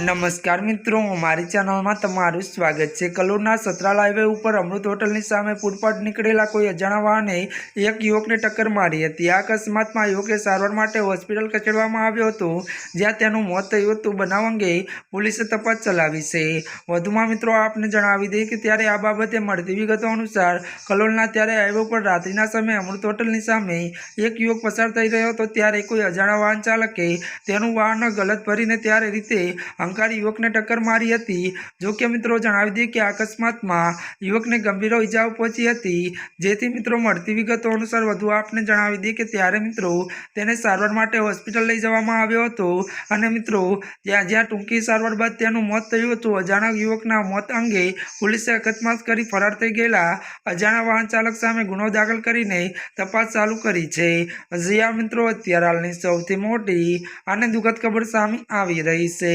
નમસ્કાર મિત્રો, મારી ચેનલમાં તમારું સ્વાગત છે. કલોરના સતરાલ હાઈવે ઉપર અમૃત હોટલની સામે ફૂટપાથ નીકળેલા કોઈ અજાણા વાહને એક યુવકને ટક્કર મારી હતી. આ અકસ્માતમાં યુવકે સારવાર માટે હોસ્પિટલ ખસેડવામાં આવ્યો હતો, જ્યાં તેનું મોત થયું હતું. બનાવ અંગે પોલીસે તપાસ ચલાવી છે. વધુમાં મિત્રો, આપને જણાવી દઈએ કે ત્યારે આ બાબતે મળતી વિગતો અનુસાર કલોલના ત્યારે હાઈવે ઉપર રાત્રિના સમયે અમૃત હોટલની સામે એક યુવક પસાર થઈ રહ્યો હતો. ત્યારે કોઈ અજાણા વાહન ચાલકે તેનું વાહન ગલત ભરીને ત્યારે રીતે અંકારી યુવકને ટક્કર મારી હતી. જો કે મિત્રો જણાવી દઈએ કે અકસ્માતમાં યુવકને ગંભીર ઇજાઓ પહોંચી હતી. જેથી મિત્રો મળતી વિગતો અનુસાર વધુ આપને જણાવી દઈએ કે ત્યારે મિત્રો તેને સારવાર માટે હોસ્પિટલ લઈ જવામાં આવ્યો હતો. અને મિત્રો જ્યાં જ્યાં ટૂંકી સારવાર બાદ તેનું મોત થયું હતું, અજાણ્યા યુવકના મોત અંગે પોલીસે અકસ્માત કરી ફરાર થઈ ગયેલા અજાણ્યા વાહન ચાલક સામે ગુનો દાખલ કરીને તપાસ ચાલુ કરી છે. હજી મિત્રો અત્યારે હાલની સૌથી મોટી અને દુઃખદ ખબર સામે આવી રહી છે.